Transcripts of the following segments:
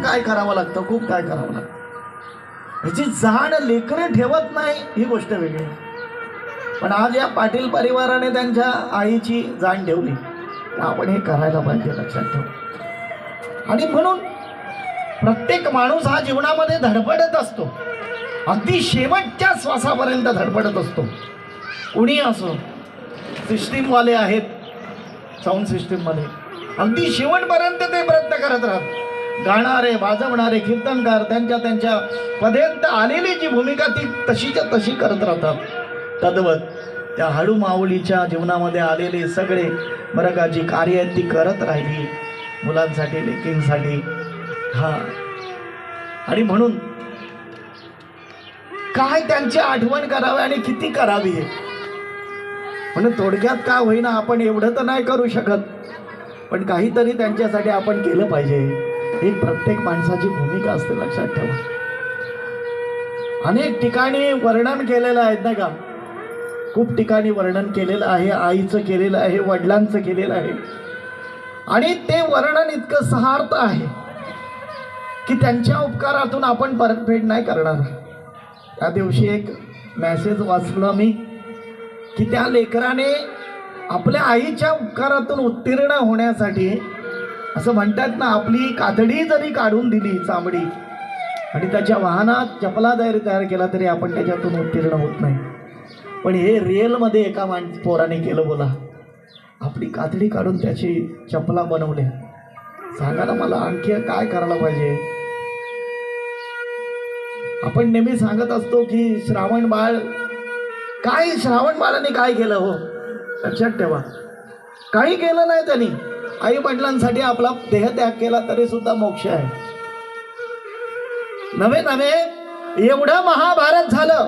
खूप काय करावं लागतं? खूप काय करावं लागतं. ह्याची जाण लेकरं ठेवत नाही ही गोष्ट वेगळी. पण आज या पाटील परिवाराने त्यांच्या आईची जाण ठेवली. आपण हे करायला पाहिजे लक्षात ठेव. आणि म्हणून प्रत्येक माणूस हा जीवनामध्ये धडपडत असतो. अगदी शेवटच्या श्वासापर्यंत धडपडत असतो. कुणी असो सिस्टीमवाले आहेत साऊंड सिस्टीममध्ये अगदी शेवटपर्यंत ते प्रयत्न करत राहतात. गाणारे वाजवणारे कीर्तनकार त्यांच्या त्यांच्या पदेंत आलेली जी भूमिका ती तशीच्या तशी करत राहतात. तद्वत त्या हळू माऊलीच्या जीवनामध्ये आलेले सगळे बरं का जी कार्य आहेत ती करत राहिली. मुलांसाठी लेकींसाठी. हा. आणि म्हणून काय त्यांची आठवण करावी आणि किती करावी आहे म्हणून थोडक्यात काय होईना आपण एवढं तर नाही करू शकत पण काहीतरी त्यांच्यासाठी आपण केलं पाहिजे. ही प्रत्येक माणसाची भूमिका असते लक्षात ठेवा. अनेक ठिकाणी वर्णन केलेलं आहे ना का? खूप ठिकाणी वर्णन केलेलं आहे आईचं केलेलं आहे वडिलांचं केलेलं आहे. आणि ते वर्णन इतकं सहार्थ आहे की त्यांच्या उपकारातून आपण परतफेड नाही करणार. त्या दिवशी एक मेसेज वाचला मी की त्या लेकराने आपल्या आईच्या उपकारातून उत्तीर्ण होण्यासाठी असं म्हणतात ना आपली कातडी जरी काढून दिली चामडी आणि त्याच्या वाहनात चपला जरी तयार केला तरी आपण त्याच्यातून उत्तीर्ण होत नाही. पण हे रिअलमध्ये एका माण पोराने केलं बोला. आपली कातडी काढून त्याची चपला बनवल्या. सांगा ना मला आणखी काय करायला पाहिजे? आपण नेहमी सांगत असतो की श्रावण बाळ काय श्रावण बाळाने काय केलं हो? लक्षात ठेवा. काही केलं नाही त्यांनी. आई वडिलांसाठी आपला देहत्याग केला तरी सुद्धा मोक्ष आहे. नवे नवे एवढं महाभारत झालं.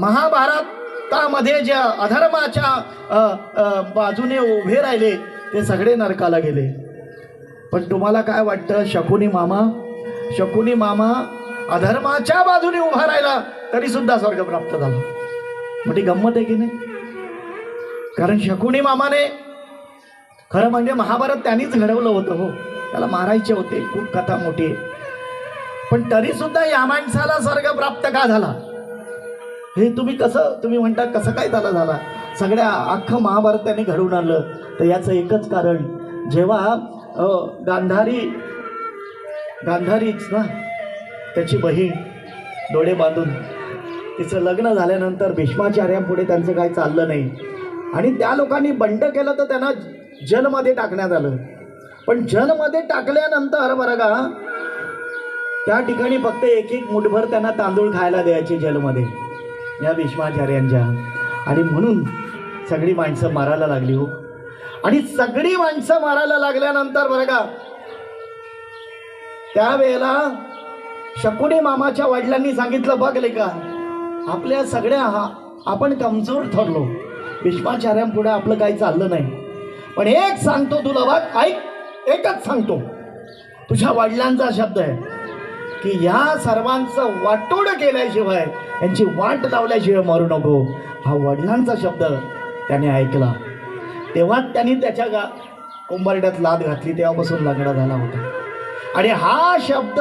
महाभारतामध्ये ज्या अधर्माच्या बाजूने उभे राहिले ते सगळे नरकाला गेले. पण तुम्हाला काय वाटतं शकुनी मामा? शकुनी मामा अधर्माच्या बाजूने उभा राहिला तरी सुद्धा स्वर्ग प्राप्त झाला. मोठी गंमत आहे की नाही? कारण शकुनी मामाने खरं म्हणजे महाभारत त्यांनीच घडवलं होतं हो. त्याला मारायचे होते खूप कथा मोठी. आहे पण तरी सुद्धा या माणसाला स्वर्ग प्राप्त का झाला? हे तुम्ही कसं तुम्ही म्हणता कसं काय त्याला झाला? सगळ्या अख्खं महाभारत त्यांनी घडवून आणलं. तर याचं एकच कारण जेव्हा गांधारी गांधारीच ना त्याची बहीण डोळे बांधून तिचं लग्न झाल्यानंतर भीष्माचार्यांपुढे त्यांचं काही चाललं नाही. आणि त्या लोकांनी बंड केलं तर त्यांना जलमध्ये टाकण्यात आलं. पण जलमध्ये टाकल्यानंतर बरं का त्या ठिकाणी फक्त एक एक मुठभर त्यांना तांदूळ खायला द्यायचे जलमध्ये या भीष्माचार्यांच्या. आणि म्हणून सगळी माणसं मारायला लागली हो. आणि सगळी माणसं मारायला लागल्यानंतर बरं का त्यावेळेला शकुनी मामाच्या वडिलांनी सांगितलं बघ का आपल्या सगळ्या हा आपण कमजोर ठरलो. भीष्माचार्यांपुढे आपलं काही चाललं नाही. पण एक सांगतो तुला बाग ऐक एकच सांगतो. तुझ्या वडिलांचा शब्द आहे की या सर्वांचं वाटोड केल्याशिवाय यांची वाट लावल्याशिवाय मारू नको. हा वडिलांचा शब्द त्याने ऐकला. तेव्हा त्यांनी त्याच्या गा कुंभारड्यात लाद घातली तेव्हापासून लग्न झाला होता. आणि हा शब्द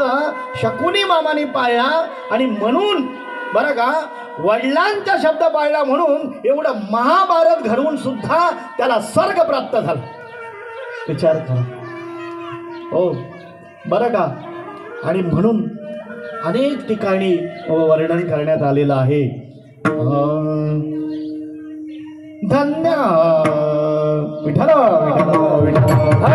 शकुनी मामाने पाळला आणि म्हणून बरं का वडिलांचा शब्द पाळला म्हणून एवढं महाभारत घडवून सुद्धा त्याला स्वर्ग प्राप्त झाला. विचार करा. हो बरं का? आणि म्हणून अनेक ठिकाणी हो, वर्णन करण्यात आलेलं आहे. धन्य. विठाला विठ्ठल.